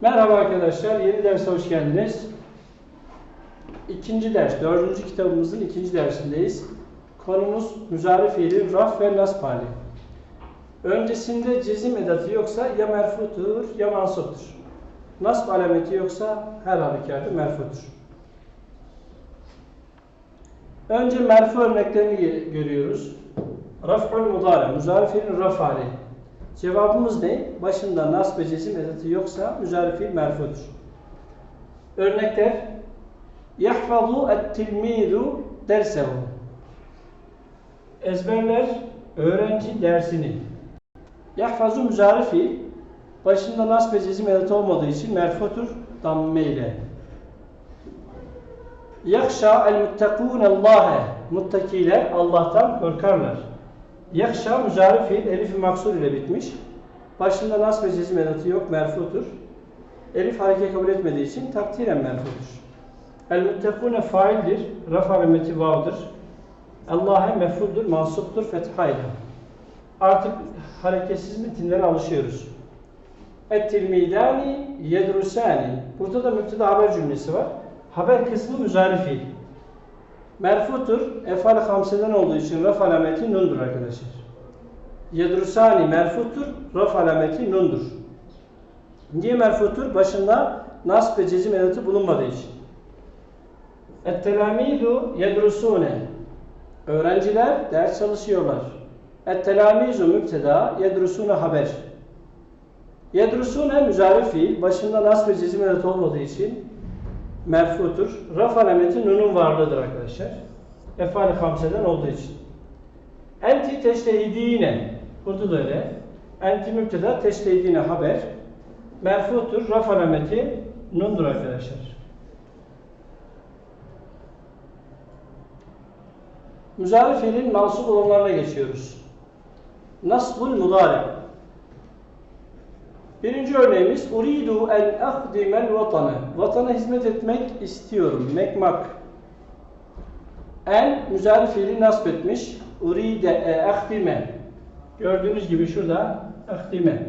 Merhaba arkadaşlar, yeni derse hoş geldiniz. İkinci ders, dördüncü kitabımızın ikinci dersindeyiz. Konumuz müzari fiili, raf ve nasb. Öncesinde cezim edatı yoksa ya merfutur ya mansuptur. Nasb alameti yoksa her halükarda merfutur. Önce merfu örneklerini görüyoruz. Raf'ul mudare, müzari fiilin raf hali. Cevabımız ne? Başında nasb ve cezim edatı yoksa müzari fiil merfudur. Örnekler Yahfazu et-tilmizu dersehu Ezberler öğrenci dersini. Yahfazu müzari fiil başında nasb ve cezim edatı olmadığı için merfutur damme ile. Yakşa el muttakun Allah'e muttakiler Allah'tan korkarlar. Yakşa müzari fiil elif-i maksur ile bitmiş. Başında nasb ve cezim edatı yok, merfutur. Elif hareket kabul etmediği için takdiren merfutur. El muttekune faildir, raf alameti vav'dır. Allah'a mef'uldur, mansuptur, fethayla. Artık hareketsiz metinlere alışıyoruz. Et-tilmidani yedrusani. Burada da müpteda haber cümlesi var. Haber kısmı müzari fiil. Merfutur, efal hamseden olduğu için raf alameti nundur arkadaşlar. Yedrusani merfutur, raf alameti nundur. Niye merfutur? Başında nasb ve cezim edatı bulunmadığı için. Et-telamidu yedrusune. Öğrenciler ders çalışıyorlar. Et-telamizu müpteda, yedrusune haber. Yedrusune müzari fiil, başında nasb ve cezim edatı olmadığı için merfutur. Raf alameti nunun varlığıdır arkadaşlar. Efal-i hamseden olduğu için. Enti teştehidine. Burada da öyle. Enti müpteda teştehidine haber. Merfutur. Raf alameti nundur arkadaşlar. Müzari fiilin mansup olanlarına geçiyoruz. Nasbul mudari. Birinci örneğimiz Uridu en ahdimel vatana. Vatana hizmet etmek istiyorum. Mekmak. En müzari fiili nasb etmiş. Uride e ahdime. Gördüğünüz gibi şurada ahdime.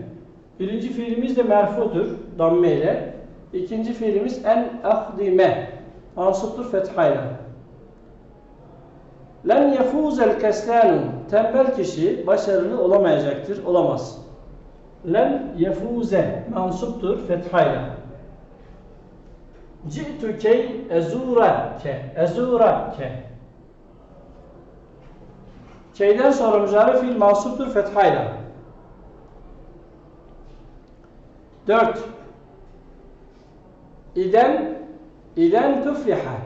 Birinci fiilimiz de merfudur. Damme ile. İkinci fiilimiz en ahdime. Mansuptur fethayla. Len yefuzel keslanu. Tembel kişi başarılı olamayacaktır. Olamaz. Len yefuze mansuptur fethayla. Ci'tu key ezurake. Ezurake. Keyden sonra müzari fiil mansuptur fethayla. 4. İden İden tufliha.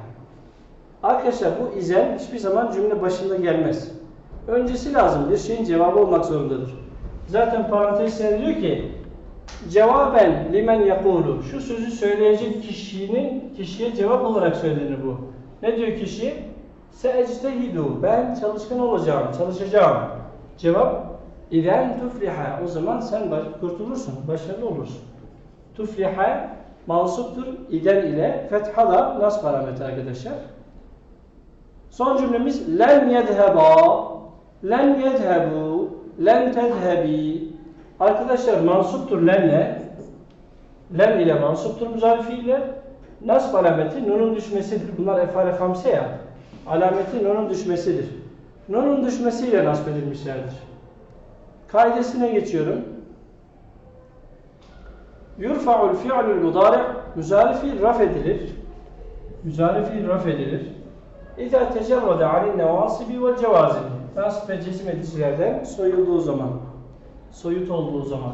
Arkadaşlar bu izen hiçbir zaman cümle başında gelmez. Öncesi lazım. Bir şeyin cevabı olmak zorundadır. Zaten parantez diyor ki cevaben limen yakulu. Şu sözü söyleyecek kişinin kişiye cevap olarak söylenir bu. Ne diyor kişi? Seectehidu. Ben çalışkan olacağım, çalışacağım. Cevap İden tufliha. O zaman sen baş- kurtulursun, başarılı olursun. Tufliha mansuptur iden ile fetha da nasb alameti arkadaşlar. Son cümlemiz len yedheba len yedhebu len tedhebi Arkadaşlar mansuptur lenle len ile mansuptur muzari fiille nasb alameti nunun düşmesidir. Bunlar efale hamse ya. Alameti nunun düşmesidir. Nunun düşmesiyle nasb edilmişlerdir. Kaidesine geçiyorum. Yurfa'ul fi'lul mudari' müzari fiil raf edilir. Müzari fiil raf edilir. İza tecerrade alin nevasibi vel cevazim. Nasb ve cezim edicilerden soyulduğu zaman. Soyut olduğu zaman.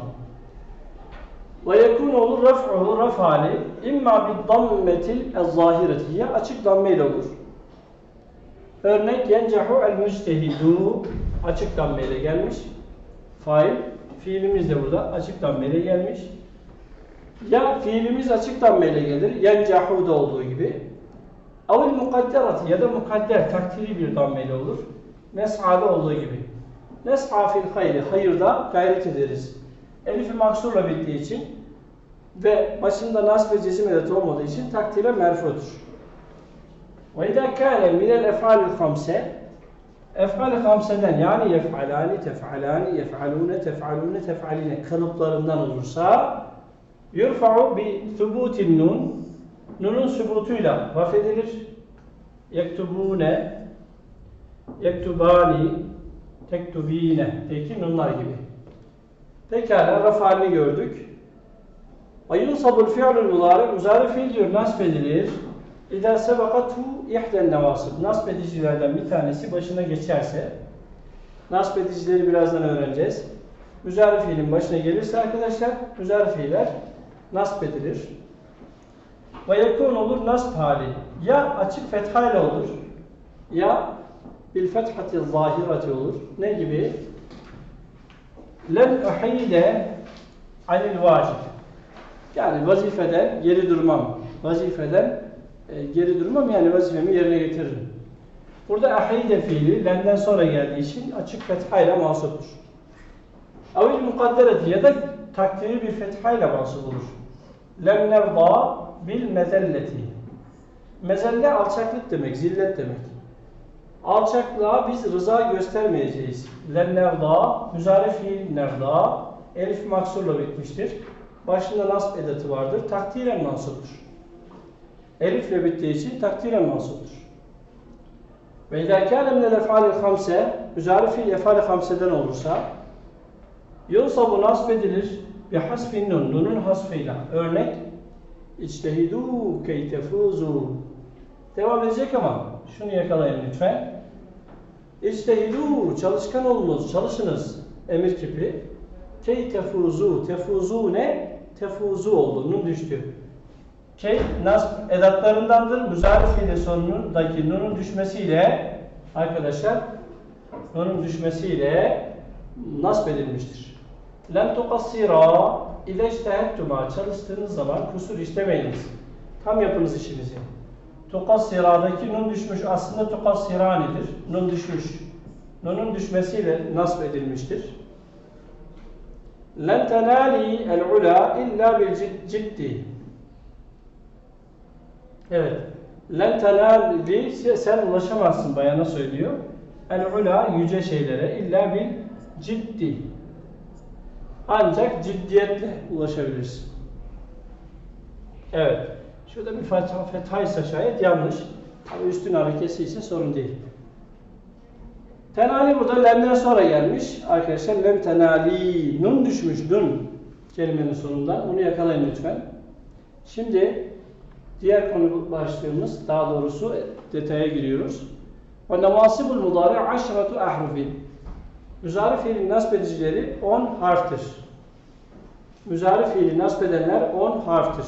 Ve yekun olur raf'uhu raf hali imma bi dammetil zahireti ya açık damme ile olur. Örnek yencehu el müctehidu açık damme ile gelmiş. Fail fiilimiz de burada açık damme ile gelmiş. Ya fiilimiz açık damme ile gelir. Yencehu da olduğu gibi. Avil mukadderat ya da mukadder takdiri bir dammeyle olur. Nes'a'da olduğu gibi. Nes'a fil hayri hayırda gayret ederiz. Elif-i maksurla bittiği için ve başında nasb ve cezim edatı olmadığı için takdire merfudur. Ve idâ kâne minel ef'alil hamse ef'al-i hamseden yani yef'alani, tef'alani, yef'alune, tef'alune, tef'aline kalıplarından olursa Yurfa'u bi thubutin nun. Nunun sübutuyla rafedilir. Yektubune, yektubani, tektubine. Peki nunlar gibi. Pekala raf halini gördük. Ayun sabul fi'lül mudari muzari fiil diyor nasb edilir. İza sebakatu ihden nevasib. Nasb edicilerden bir tanesi başına geçerse nasb edicileri birazdan öğreneceğiz. Müzari fiilin başına gelirse arkadaşlar müzari fiiller nasb edilir. Ve yekun olur nasb hali. Ya açık fethayla olur ya bil fethati zahirati olur. Ne gibi? Lem uhide anil vacib. Yani vazifeden geri durmam. Vazifeden e, geri durmam yani vazifemi yerine getiririm. Burada ahide fiili lenden sonra geldiği için açık fethayla mansuptur. Avil mukaddereti ya da takdiri bir fethayla mansup olur. Lem nerda bil mezelleti. Mezelle alçaklık demek, zillet demek. Alçaklığa biz rıza göstermeyeceğiz. Lem nerda, müzare fiil nerda, elif maksurla bitmiştir. Başında nasb edatı vardır. Takdiren mansuptur. Elifle bittiği için takdiren mansuptur. Ve idâ kâne minel efâli hamse, müzari fiil efâli hamseden olursa, yunsabu nasb edilir bi hasfin nun, nunun hasfıyla. Örnek, İçtehidû key tefûzû. Devam edecek ama şunu yakalayın lütfen. İçtehidû, çalışkan olunuz, çalışınız. Emir kipi. Key tefuzu, tefuzu ne? Tefuzu oldu, nun düştü. Key, nasb edatlarındandır. Müzari fiili sonundaki nunun düşmesiyle arkadaşlar, nunun düşmesiyle nasb edilmiştir. Lem tukassira ile çalıştığınız zaman kusur işlemeyiniz. Tam yapınız işinizi. Tukassira'daki nun düşmüş aslında tukassiranidir. Nun düşmüş. Nunun düşmesiyle nasb edilmiştir. لَنْ تَنَالِي الْعُلَى اِلَّا بِالْجِدِّ Evet. لَنْ تَنَالِي sen ulaşamazsın bayana söylüyor. El-ula yüce şeylere illa bil ciddi. Ancak ciddiyetle ulaşabilirsin. Evet. Şurada bir fetha, şayet yanlış. Ama üstün harekesi ise sorun değil. Tenali burada lemden sonra gelmiş. Arkadaşlar lem tenali. Nun düşmüş. Nun kelimenin sonunda. Onu yakalayın lütfen. Şimdi diğer konu başlığımız daha doğrusu detaya giriyoruz. Ve nemasibul mudari aşratu ahrufin. Müzari fiilin nasb edicileri 10 harftir. Müzari fiili nasb edenler 10 harftir.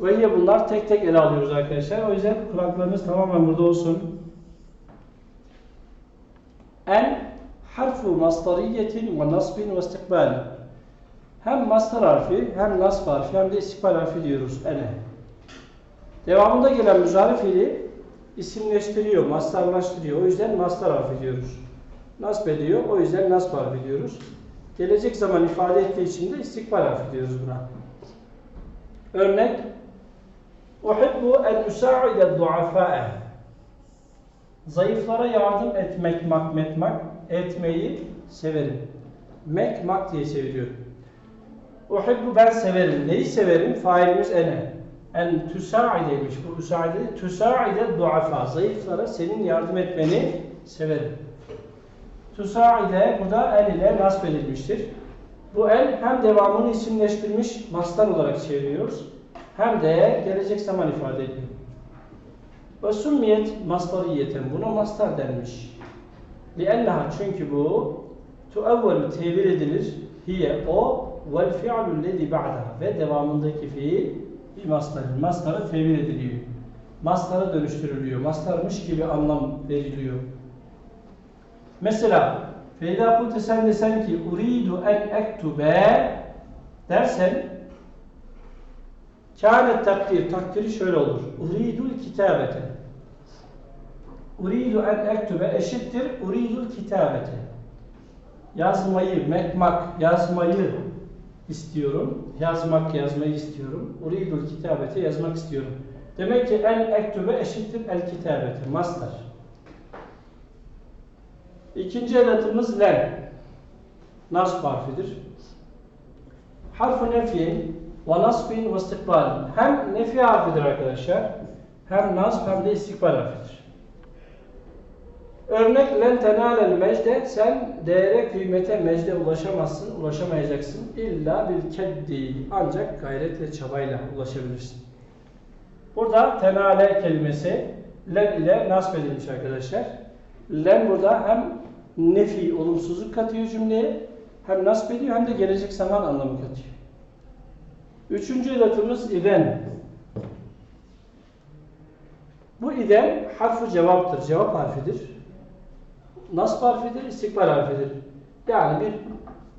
Ve yine bunlar tek tek ele alıyoruz arkadaşlar. O yüzden kulaklarınız tamamen burada olsun. En harfu masdariyetin ve nasbin ve istikbal. Hem mastar harfi, hem nasb harfi, hem de istikbal harfi diyoruz ene. Devamında gelen müzari fiili isimleştiriyor, mastarlaştırıyor. O yüzden mastar harfi diyoruz. Nasb ediyor, o yüzden nasb harfi diyoruz. Gelecek zaman ifade ettiği için de istikbal harfi diyoruz buna. Örnek Uhibbu en usaide duafa'e Zayıflara yardım etmek, makmetmak, etmeyi severim. Mek, mak diye çeviriyor. Uhibbu ben severim. Neyi severim? Failimiz ene. En tüsaideymiş. Bu tüsaide, tüsaide duafa. Zayıflara senin yardım etmeni severim. Tüsaide burada el ile nasb edilmiştir. Bu el hem devamını isimleştirmiş mastar olarak çeviriyoruz. Hem de gelecek zaman ifade ediyor. Ve summiyet mastariyeten. Buna mastar denmiş. Lienneha çünkü bu tuevvelu tevil edilir. Hiye o vel fi'lu lezi ba'daha ve devamındaki fiil bir mastarın. Mastarı tevil ediliyor. Mastara dönüştürülüyor. Mastarmış gibi anlam veriliyor. Mesela Feyda kulte sen desen ki uridu en ektube dersen kânet takdir takdiri şöyle olur. Uridul kitabete Uridu en ektube eşittir uridul kitabete yazmayı, mekmak, yazmayı istiyorum. Yazmak, yazmayı istiyorum. Uridul kitabete yazmak istiyorum. Demek ki en ektube eşittir el kitabete. Mastar. İkinci edatımız len. Nasb harfidir. Harfu nefiyin ve nasbin ve istikbal. Hem nefi harfidir arkadaşlar. Hem nasb hem de istikbal harfidir. Örnek len tenalel mecde sen değere kıymete mecde ulaşamazsın, ulaşamayacaksın. İlla bir keddi ancak gayret ve çabayla ulaşabilirsin. Burada tenale kelimesi len ile nasb edilmiş arkadaşlar. Len burada hem nefi olumsuzluk katıyor cümleye hem nasb ediyor hem de gelecek zaman anlamı katıyor. Üçüncü edatımız iden. Bu iden harfu cevaptır, cevap harfidir. Nasb harfidir, istikbal harfidir. Yani bir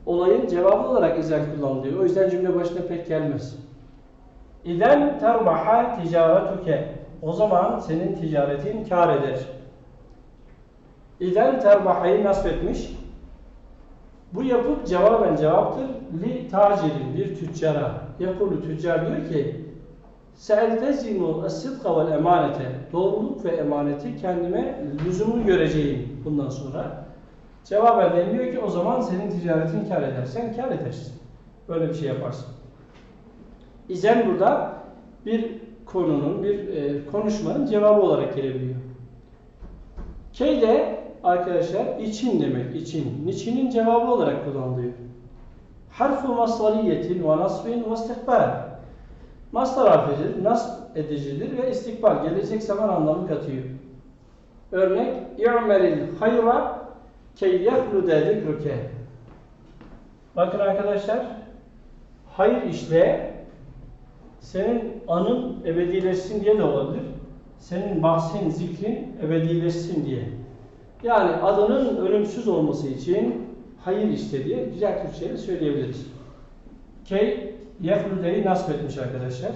olayın cevabı olarak izen kullanılıyor. O yüzden cümle başına pek gelmez. İden terbaha ticaretuke. O zaman senin ticaretin kar eder. İden terbahayı nasb etmiş. Bu yapıp cevaben cevaptır. Li tacirin bir tüccara. Yakulu tüccar diyor ki Se'eltezimu es-sidqa vel emanete. Doğruluk ve emaneti kendime lüzumlu göreceğim bundan sonra. Cevaben deniliyor ki o zaman senin ticaretin kar eder. Sen kar edersin. Böyle bir şey yaparsın. İzen burada bir konunun, bir e, konuşmanın cevabı olarak gelebiliyor. Key de arkadaşlar için demek, için. Niçinin cevabı olarak kullanılıyor. Harfu masariyetin ve nasbin ve istikbal. Mastar harfidir, nasb edicidir ve istikbal, gelecek zaman anlamı katıyor. Örnek, i'melil hayra key yehlude zikruke. Bakın arkadaşlar, hayır işle senin anın ebedileşsin diye de olabilir. Senin bahsin, zikrin ebedileşsin diye. Yani adının ölümsüz olması için hayır işte diye güzel Türkçe'ye söyleyebiliriz. Key Yehlude'yi nasip etmiş arkadaşlar.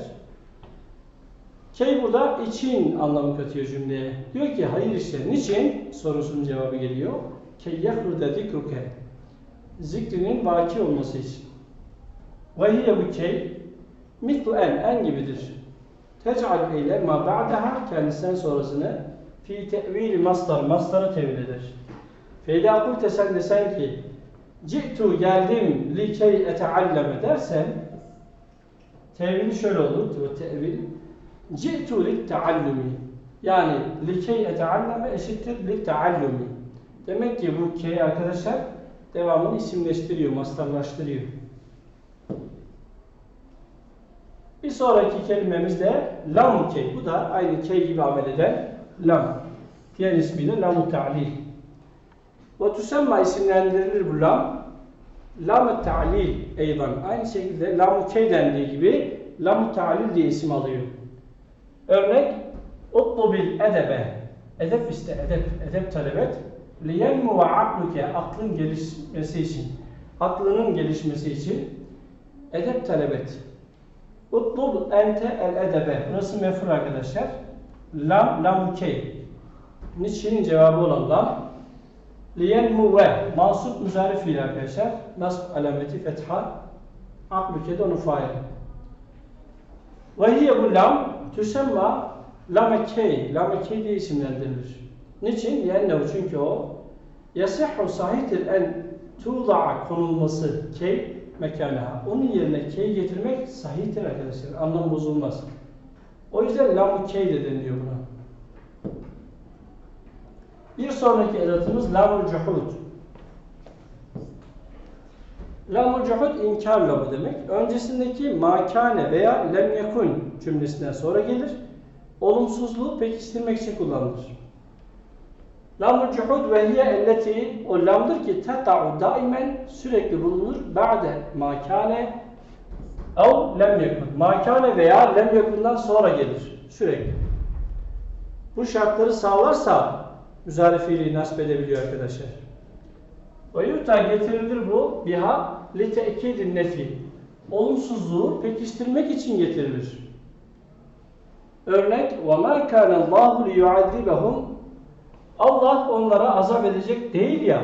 Key burada için anlamı katıyor cümleye. Diyor ki hayır işte niçin sorusunun cevabı geliyor. Key yehlude zikruke. Zikrinin vaki olması için. Ve hiye bu key mitlu en, en gibidir. Tec'al eyle ma ba'daha kendisinden sonrasını fi te'vili mastar, mastarı tevil eder. Feyda kulte sen desen ki Ci'tu geldim likey etealleme dersen tevili şöyle olur. Tevil Ci'tu lit taallumi yani likey etealleme eşittir lit taallumi. Demek ki bu key arkadaşlar devamını isimleştiriyor, mastarlaştırıyor. Bir sonraki kelimemiz de lam key. Bu da aynı key gibi amel eden lam. Diğer ismiyle lam-u ta'lil. Ve tusemma isimlendirilir bu lam. Lam-ı ta'lil eydan. Aynı şekilde lam-ı dendiği gibi lam-ı ta'lil diye isim alıyor. Örnek utlubil edebe. Edep iste edep. Edep talep et. Liyenmu ve akluke. Aklın gelişmesi için. Aklının gelişmesi için edep talep et. Utlub ente el edebe. Burası mefhur arkadaşlar. Lam, lam key. Niçinin cevabı olan lam. Liyenmu ve. Mansup müzari fiil arkadaşlar. Nasb alameti fetha. Akluke de onun faili. Ve hiye bu lam tüsemma lame key. Lame key diye isimlendirilir. Niçin? Liyennehu çünkü o yasihhu sahihtir en tuğda'a konulması key mekanaha. Onun yerine key getirmek sahihtir arkadaşlar. Anlam bozulmaz. O yüzden lamu key de deniliyor buna. Bir sonraki edatımız lamul cuhud. Lamul cuhud inkar lamı demek. Öncesindeki makane veya lem yakun cümlesinden sonra gelir. Olumsuzluğu pekiştirmek için kullanılır. Lamul cuhud ve hiye elleti o lamdır ki teta'u daimen sürekli bulunur ba'de makane ev lem yakun. Makane veya lem yakundan sonra gelir. Sürekli. Bu şartları sağlarsa müzari fiili nasip edebiliyor arkadaşlar. Ve yuta getirilir bu biha li te'kidin nefi. Olumsuzluğu pekiştirmek için getirilir. Örnek وَمَا كَانَ اللّٰهُ لِيُعَذِّبَهُمْ Allah onlara azap edecek değil ya.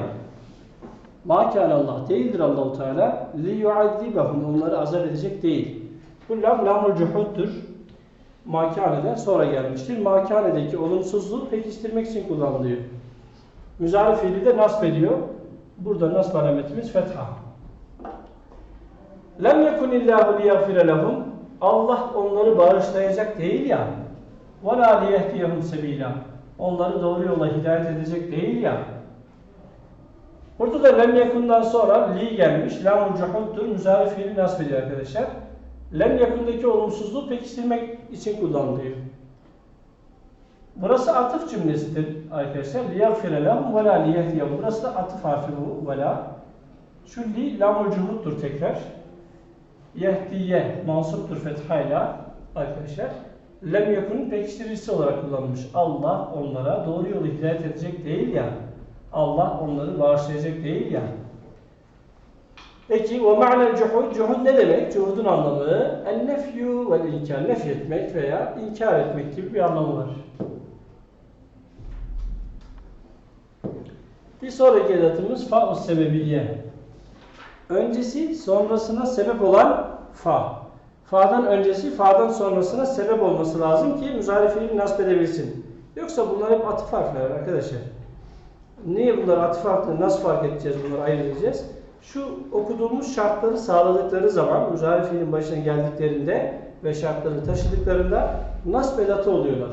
Ma Allah değildir Allahu Teala li yu'azzibahum onları azap edecek değil. Bu lam lamul cuhuddur. Makaneden sonra gelmiştir. Makanedeki olumsuzluğu pekiştirmek için kullanılıyor. Müzari fiili de nasb ediyor. Burada nasb alametimiz fetha. Lem yekunillahu liyaghfire lehum. Allah onları bağışlayacak değil ya. Ve la liyehdiyehum. Onları doğru yola hidayet edecek değil ya. Burada da lem yekundan sonra li gelmiş. Lamul cuhuddur. Müzari fiili nasb ediyor arkadaşlar. Lem yakundaki olumsuzluğu pekiştirmek için kullanılıyor. Burası atıf cümlesidir arkadaşlar. Lehum ve la liyehdiyehum. Burası da atıf harfi bu. La. Şu li lamul cuhuddur tekrar. Yehdiye mansuptur fethayla arkadaşlar. Lem yakunun pekiştiricisi olarak kullanılmış. Allah onlara doğru yolu hidayet edecek değil ya. Allah onları bağışlayacak değil ya. Peki o ma'nel cuhud, cuhud ne demek? Cuhudun anlamı en nefyu ve inkar, nef etmek veya inkar etmek gibi bir anlamı var. Bir sonraki edatımız fa'us sebebiye. Öncesi sonrasına sebep olan fa. Fa'dan öncesi, fa'dan sonrasına sebep olması lazım ki müzari fiili nasip edebilsin. Yoksa bunlar hep atıf harfler arkadaşlar. Niye bunlar atıf harfleri nasıl fark edeceğiz bunları ayırt? Şu okuduğumuz şartları sağladıkları zaman müzari fiilin başına geldiklerinde ve şartları taşıdıklarında nasb edatı oluyorlar.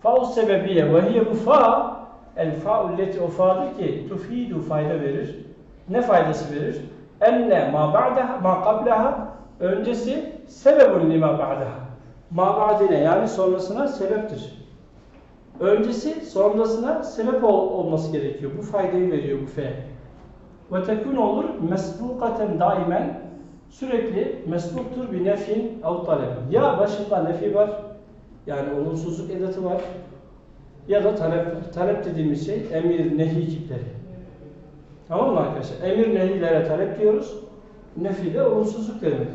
Fa'u sebebiye ve hiye bu fa el fa'u leti o fa'dır ki tufidu fayda verir. Ne faydası verir? Enne ma ba'daha ma qablaha öncesi sebebun lima ba'daha. Ma ba'dine yani sonrasına sebeptir. Öncesi sonrasına sebep ol- olması gerekiyor. Bu faydayı veriyor bu fe. Ve tekun olur mesbukaten daimen sürekli mesbuktur bir nefin av talep. Ya başında nefi var yani olumsuzluk edatı var ya da talep. Talep dediğimiz şey emir nehi kipleri. Tamam mı arkadaşlar? Emir nehilere talep diyoruz. Nefi de olumsuzluk demek.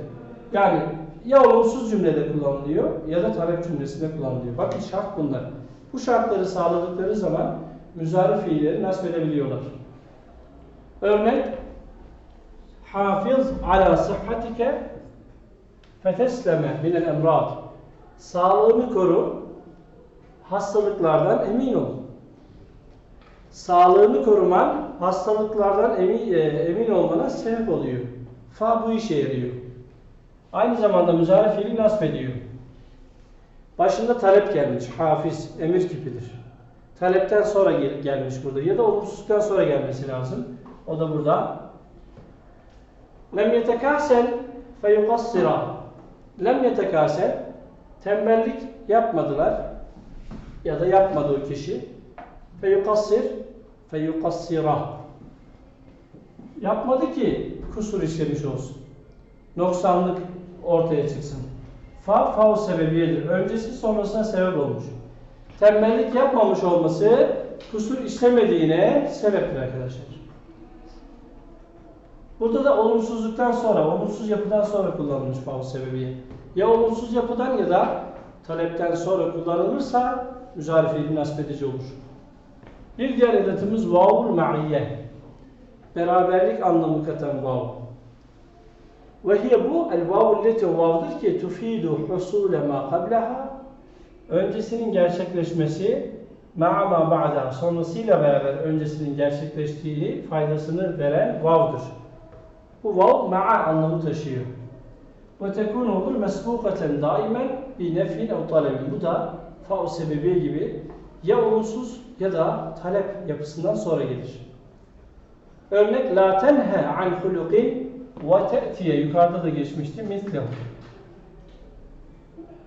Yani ya olumsuz cümlede kullanılıyor ya da talep cümlesinde kullanılıyor. Bakın şart bunlar. Bu şartları sağladıkları zaman müzari fiilleri nasip edebiliyorlar. Örnek Hafiz ala sıhhatike fetesleme minel emrad. Sağlığını koru, hastalıklardan emin ol. Sağlığını koruman hastalıklardan emin, e, emin olmana sebep oluyor. Fa bu işe yarıyor. Aynı zamanda müzari fiili nasip ediyor. Başında talep gelmiş. Hafiz, emir kipidir. Talepten sonra gel- gelmiş burada. Ya da olumsuzluktan sonra gelmesi lazım. O da burada. Lem yetekasel feyukassira. Lem yetekasel tembellik yapmadılar. Ya da yapmadı o kişi. Feyukassir feyukassira. Yapmadı ki kusur işlemiş olsun. Noksanlık ortaya çıksın. Fa, fa sebebiyedir. Öncesi sonrasına sebep olmuş. Tembellik yapmamış olması kusur işlemediğine sebeptir arkadaşlar. Burada da olumsuzluktan sonra, olumsuz yapıdan sonra kullanılmış fa sebebiye. Ya olumsuz yapıdan ya da talepten sonra kullanılırsa müzari fiilin nasip edici olur. Bir diğer edatımız vavul ma'iyye. Beraberlik anlamı katan vav. Ve hiye bu el vavul leti vavdır ki tufidu husule ma qablaha öncesinin gerçekleşmesi ma'a ma ba'da sonrasıyla beraber öncesinin gerçekleştiği faydasını veren vavdır. Bu vav ma'a anlamı taşıyor. Ve tekun olur mesbukaten daimen bi nefin ev talebin. Bu da fa'u sebebi gibi ya olumsuz ya da talep yapısından sonra gelir. Örnek la tenhe an hulukin ve te'tiye yukarıda da geçmişti mislehu.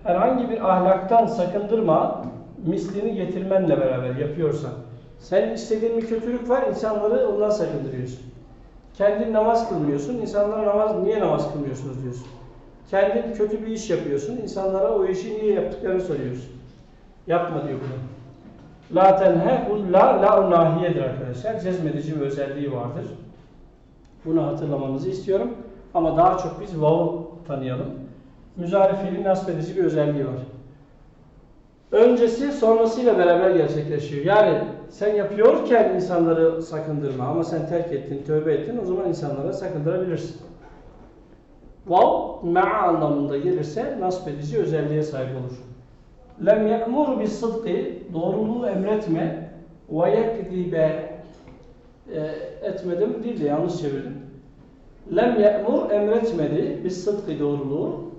Herhangi bir ahlaktan sakındırma mislini getirmenle beraber yapıyorsan. Sen istediğin bir kötülük var insanları ondan sakındırıyorsun. Kendin namaz kılmıyorsun, insanlara namaz niye namaz kılmıyorsunuz diyorsun. Kendin kötü bir iş yapıyorsun, insanlara o işi niye yaptıklarını soruyorsun. Yapma diyor bunu. La tenhe ul la la nahiyedir arkadaşlar. Cezmedici bir özelliği vardır. Bunu hatırlamanızı istiyorum. Ama daha çok biz vav'u tanıyalım. Müzari fiilin nasip edici bir özelliği var. Öncesi sonrasıyla beraber gerçekleşiyor. Yani sen yapıyorken insanları sakındırma ama sen terk ettin, tövbe ettin o zaman insanlara sakındırabilirsin. Vav ma'a anlamında gelirse nasip edici özelliğe sahip olur. Lem ye'mur bis sıdkı doğruluğu emretme ve yekdibe e, etmedim değil de yanlış çevirdim. Lem ye'mur emretmedi bis sıdkı doğruluğu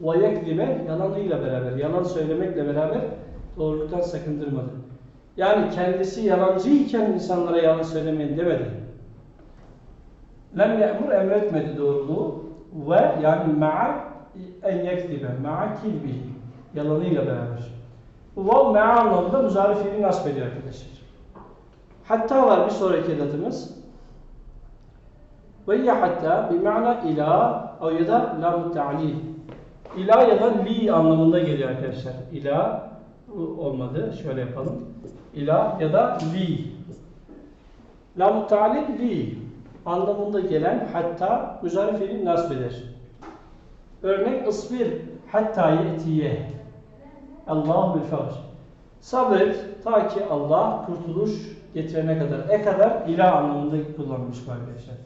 ve yekzibe yalanıyla beraber, yalan söylemekle beraber doğruluktan sakındırmadı. Yani kendisi yalancı iken insanlara yalan söylemeyin demedi. Lem ye'mur emretmedi doğruluğu ve yani ma'a en yekzibe, ma'a kilbihi yalanıyla beraber. Vav ma'a anlamında muzari fiili nasip ediyor arkadaşlar. Hatta var bir sonraki edatımız. Ve ya hatta bir mana ila ya da lam ta'lil. İla ya da li anlamında geliyor arkadaşlar. İla olmadı. Şöyle yapalım. İla ya da li. Lam ta'lil li anlamında gelen hatta müzari fiili nasip eder. Örnek ısbir hatta yetiye. Allahu fevz. Sabret ta ki Allah kurtuluş getirene kadar. E kadar ilah anlamında kullanılmış arkadaşlar.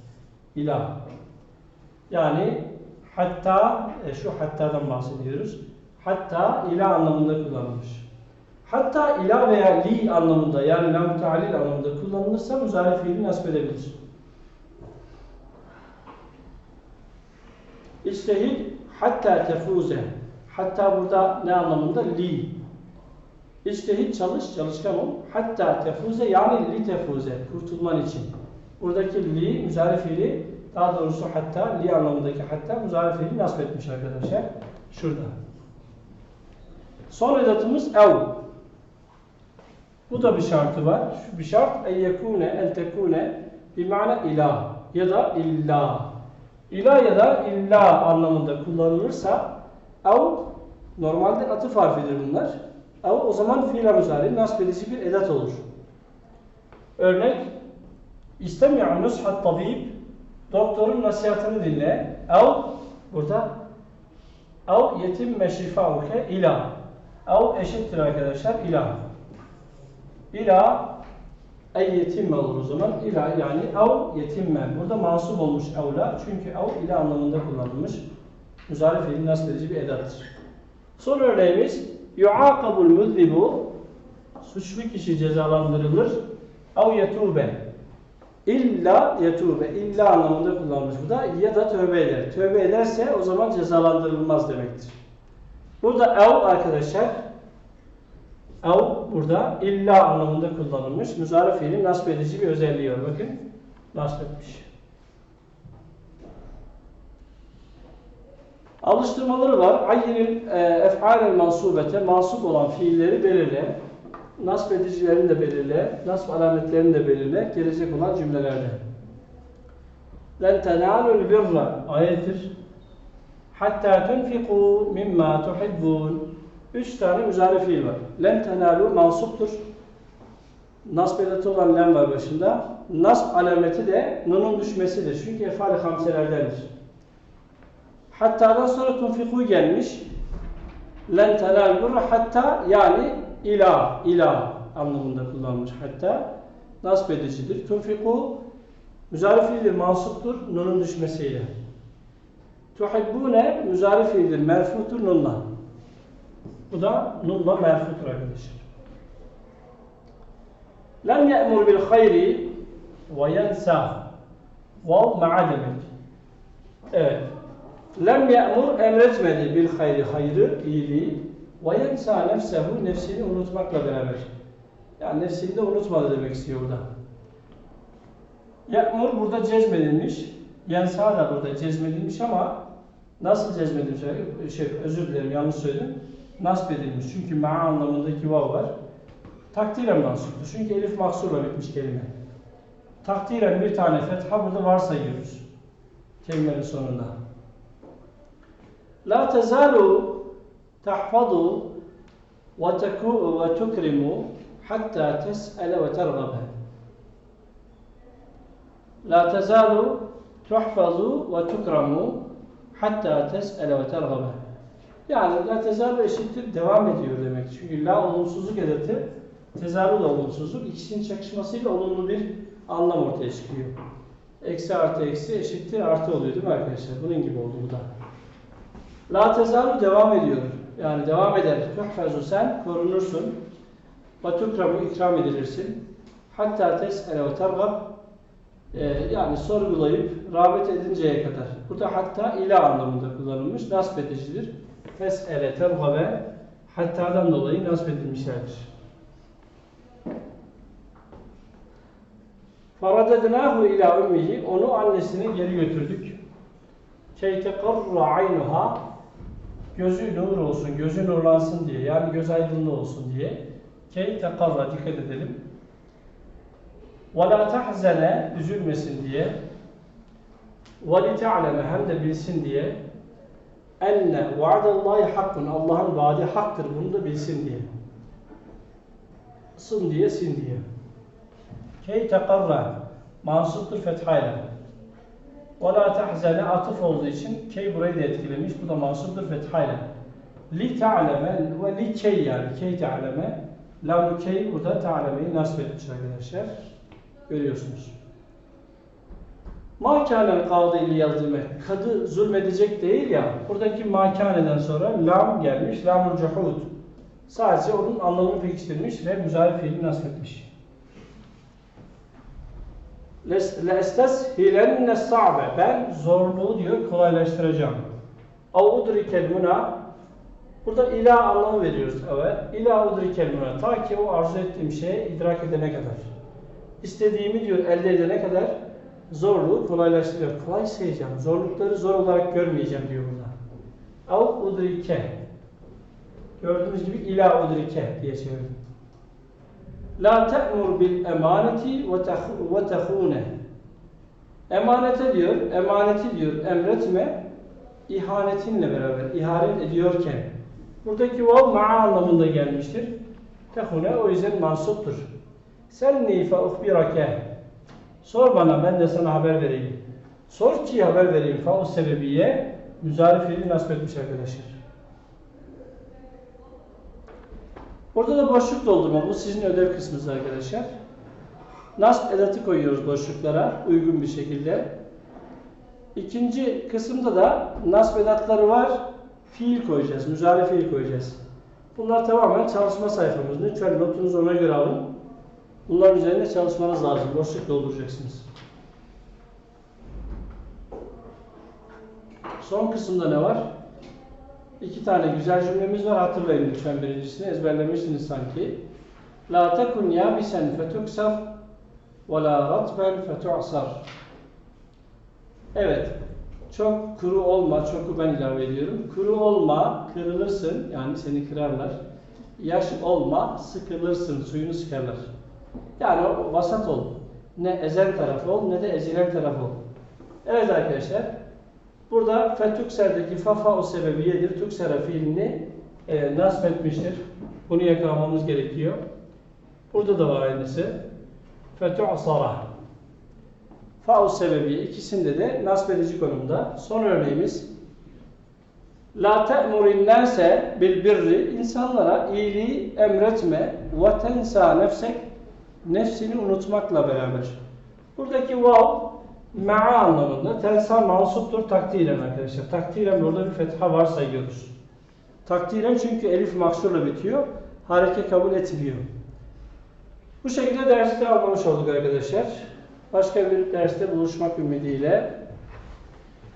İlah. Yani hatta e, şu hattadan bahsediyoruz. Hatta ilah anlamında kullanılmış. Hatta ilah veya li anlamında yani lam ta'lil anlamında kullanılırsa muzari fiili nasip edebilir. İstehid hatta tefuze. Hatta burada ne anlamında? Li. İçtehit çalış, çalışkan ol. Hatta tefuze yani li tefuze, kurtulman için. Buradaki li, müzari fiili, daha doğrusu hatta, li anlamındaki hatta müzari fiili nasip etmiş arkadaşlar. Şurada. Son edatımız ev. Bu da bir şartı var. Şu bir şart, en yekune, en tekune, bir mana ilah ya da illa. İlah ya da illa anlamında kullanılırsa ev, normalde atıf harfidir bunlar. Ev o zaman fiil muzari nasip edici bir edat olur. Örnek İstemi'u nushat tabib Doktorun nasihatini dinle. Ev burada ev yetimme şifauke ila Ev eşittir arkadaşlar ila İla ey yetimme olur o zaman. İla yani ev yetimme. Burada mansup olmuş evla. Çünkü ev ila anlamında kullanılmış. Muzari fiilin nasip edici bir edattır. Son örneğimiz yuaqabul muzlibu suçlu kişi cezalandırılır ev yetube illa yetube illa anlamında kullanılmış bu da ya da tövbe eder. Tövbe ederse o zaman cezalandırılmaz demektir. Burada ev arkadaşlar ev burada illa anlamında kullanılmış. Müzari fiilin nasip edici bir özelliği var. Bakın nasip etmiş. Alıştırmaları var. Ayyinil e, ef'alel mansubete mansup olan fiilleri belirle. Nasb edicilerini de belirle. Nasb alametlerini de belirle. Gelecek olan cümlelerde. Len tenalul birra ayettir. Hatta tunfiku mimma tuhibbun. Üç tane müzari fiil var. Len tenalu mansuptur. Nasb edeti olan len var başında. Nasb alameti de nunun düşmesidir. Çünkü efali hamselerdendir. Hatta'dan sonra tunfiku gelmiş. Len tenal burra hatta yani ila, ila anlamında kullanılmış hatta. Nasb edicidir. Tunfiku müzari fiildir, mansuptur nunun düşmesiyle. Tuhibbune müzari fiildir, merfutur nunla. Bu da nunla merfutur arkadaşlar. Lem ye'mur bil hayri ve yensa. Vav ma'a demek. Evet. Lem ye'mur emretmedi bil hayri hayrı, iyiliği ve yensa nefsehu nefsini unutmakla beraber. Yani nefsini de unutmadı demek istiyor burada. Ye'mur burada cezmedilmiş. Yensa da burada cezmedilmiş ama nasıl cezmedilmiş? Şey, özür dilerim yanlış söyledim. Nasb edilmiş. Çünkü ma anlamındaki vav var. Takdiren mansuptur. Çünkü elif maksurla bitmiş kelime. Takdiren bir tane fetha burada varsayıyoruz. Kelimenin sonunda. La tezalu teku ve tukrimu hatta tes'ele ve tergabe. La tezalu tuhfazu ve tukramu hatta tes'ele ve tergabe. Yani la tezalu eşittir devam ediyor demek. Çünkü la olumsuzluk edeti, tezalu da olumsuzluk. İkisinin çakışmasıyla olumlu bir anlam ortaya çıkıyor. Eksi artı eksi eşittir artı oluyor değil mi arkadaşlar? Bunun gibi oldu bu da. La tezalu devam ediyor. Yani devam eder. Tuhfazu sen korunursun. Ve ikram edilirsin. Hatta tes'ele ve tergab Ee, yani sorgulayıp rağbet edinceye kadar. Burada hatta ila anlamında kullanılmış. Nasp edicidir. Fes'ele tergabe hattadan dolayı nasp edilmişlerdir. Faradednahu ila ummihi onu annesine geri götürdük. Key tekarra aynuha gözü nur olsun, gözü nurlansın diye yani göz aydınlığı olsun diye. Key tekarra dikkat edelim. Ve la tahzene üzülmesin diye. Ve li hem de bilsin diye. Enne vaadallahi hakkun Allah'ın vaadi haktır bunu da bilsin diye. Sın diye sin diye. Key tekarra mansuptur fethayla. Ve la tahzene atıf olduğu için key burayı da etkilemiş. Bu da mansuptur fethayla. Li te'leme ve li key yani key te'leme. Lam key burada te'lemeyi nasip etmiş arkadaşlar. Görüyorsunuz. Mâkânen kaldı ili yazılme. Kadı zulmedecek değil ya. Buradaki mâkâneden sonra lam gelmiş. Lamul cuhud. Sadece onun anlamını pekiştirmiş ve müzarif fiili nasip etmiş. لَاَسْتَسْهِلَنَّ الصَّعْبَ Ben zorluğu diyor kolaylaştıracağım. اَوْ اُدْرِكَ الْمُنَى Burada ila anlamı veriyoruz. Evet. İla udrikel muna. Ta ki o arzu ettiğim şeye idrak edene kadar. İstediğimi diyor elde edene kadar zorluğu kolaylaştırıyor. Kolay sayacağım. Zorlukları zor olarak görmeyeceğim diyor burada. Av udrike. Gördüğünüz gibi ila udrike diye çevirdim. La te'mur bil emaneti ve tehune. Emanete diyor, emaneti diyor emretme ihanetinle beraber, ihanet ediyorken. Buradaki vav ma'a anlamında gelmiştir. Tehune o yüzden mansuptur. Senni fe uhbirake. Sor bana ben de sana haber vereyim. Sor ki haber vereyim. Fa o sebebiye müzarif fiili nasip etmiş arkadaşlar. Burada da boşluk doldurma. Bu sizin ödev kısmınız arkadaşlar. Nasb edatı koyuyoruz boşluklara uygun bir şekilde. İkinci kısımda da nasb edatları var. Fiil koyacağız. Müzari fiil koyacağız. Bunlar tamamen çalışma sayfamız. Lütfen notunuzu ona göre alın. Bunların üzerinde çalışmanız lazım. Boşluk dolduracaksınız. Son kısımda ne var? İki tane güzel cümlemiz var. Hatırlayın lütfen birincisini. Ezberlemiştiniz sanki. La tekun yabisen fetuksar ve la ratben fetu'sar. Evet. Çok kuru olma. Çoku ben ilave ediyorum. Kuru olma, kırılırsın. Yani seni kırarlar. Yaş olma, sıkılırsın. Suyunu sıkarlar. Yani vasat ol. Ne ezen taraf ol ne de ezilen taraf ol. Evet arkadaşlar. Burada fetükser'deki fafa o sebebiyedir. Tüksera fiilini e, etmiştir. Bunu yakalamamız gerekiyor. Burada da var aynısı. Fetü'sara. Fa o sebebiye ikisinde de nasp edici konumda. Son örneğimiz La te'murin bil birri insanlara iyiliği emretme ve tensa nefsek nefsini unutmakla beraber. Buradaki vav ma'a anlamında tensa mansuptur takdiren arkadaşlar. Takdiren burada bir fetha varsayıyoruz. Takdiren çünkü elif maksurla bitiyor. Hareke kabul etmiyor. Bu şekilde derste anlamış olduk arkadaşlar. Başka bir derste buluşmak ümidiyle